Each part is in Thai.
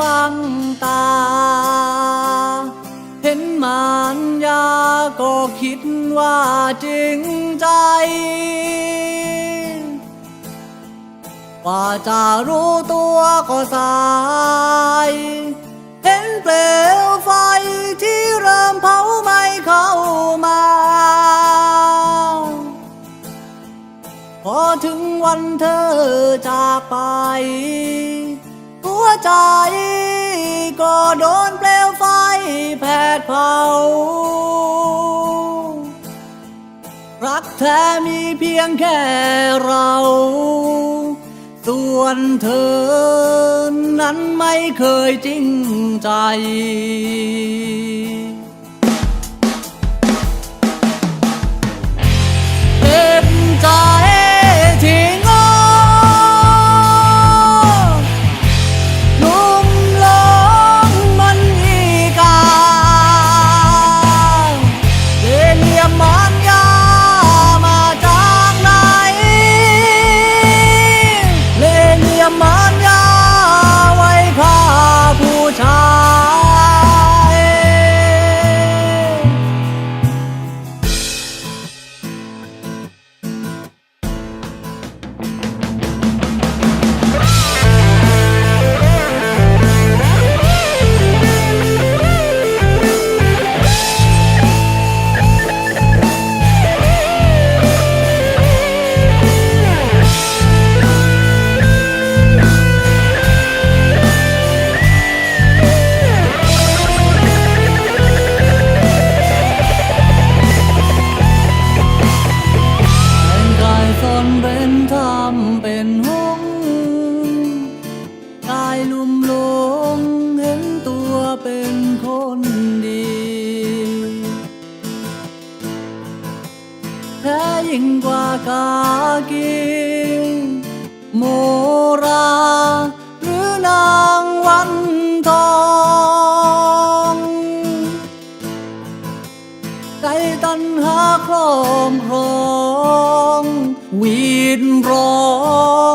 บังตา เห็นมารยาก็คิดว่าจริงใจกว่าจะรู้ตัวก็สาย เห็นเปลวไฟที่เริ่มเผาไม่เข้ามา พอถึงวันเธอจากไป วใจ ก็โดนเปลวไฟแผดเผา รักแท้มีเพียงแค่เรา ส่วนเธอนั้นไม่เคยจริงใจ ลี แท้ยิ่งกว่ากากีโมราหรือนางวันทองใจตันหาครอบครองวีดร้อ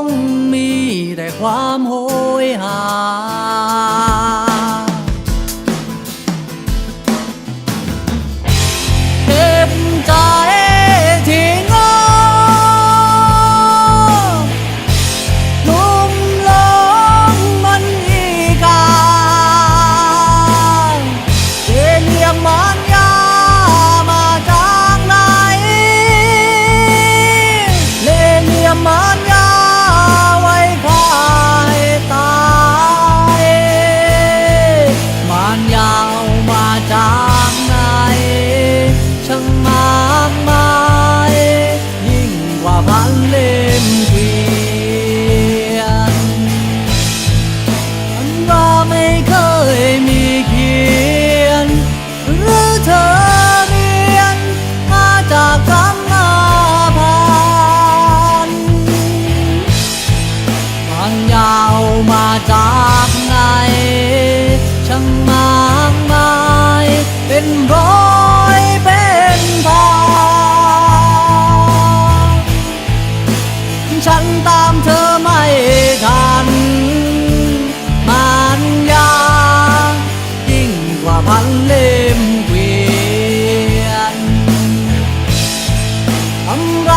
งมีแต่ความโหยหา ย